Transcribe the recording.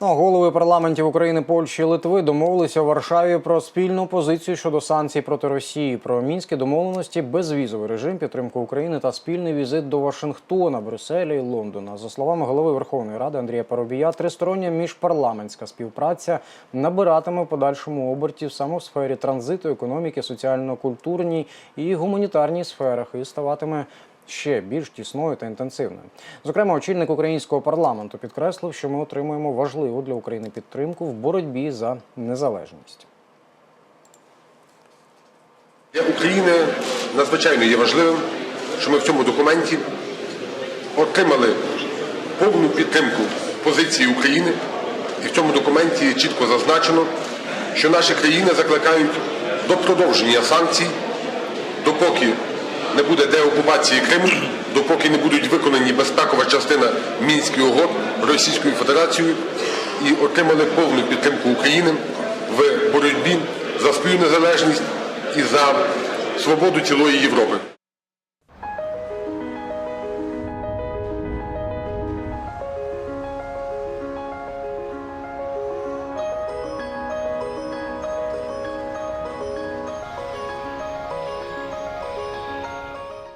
Ну, голови парламентів України, Польщі і Литви домовилися у Варшаві про спільну позицію щодо санкцій проти Росії, про мінські домовленості, безвізовий режим, підтримку України та спільний візит до Вашингтона, Брюсселя і Лондона. За словами голови Верховної Ради Андрія Парубія, тристороння міжпарламентська співпраця набиратиме в подальшому обертів саме в сфері транзиту, економіки, соціально-культурній і гуманітарній сферах і ставатиме ще більш тісною та інтенсивною. Зокрема, очільник українського парламенту підкреслив, що ми отримуємо важливу для України підтримку в боротьбі за незалежність. Для України надзвичайно є важливим, що ми в цьому документі отримали повну підтримку позиції України, і в цьому документі чітко зазначено, що наші країни закликають до продовження санкцій, допоки не буде деокупації Криму, допоки не будуть виконані безпекова частина Мінських угод Російською Федерацією і отримали повну підтримку України в боротьбі за свою незалежність і за свободу цілої Європи.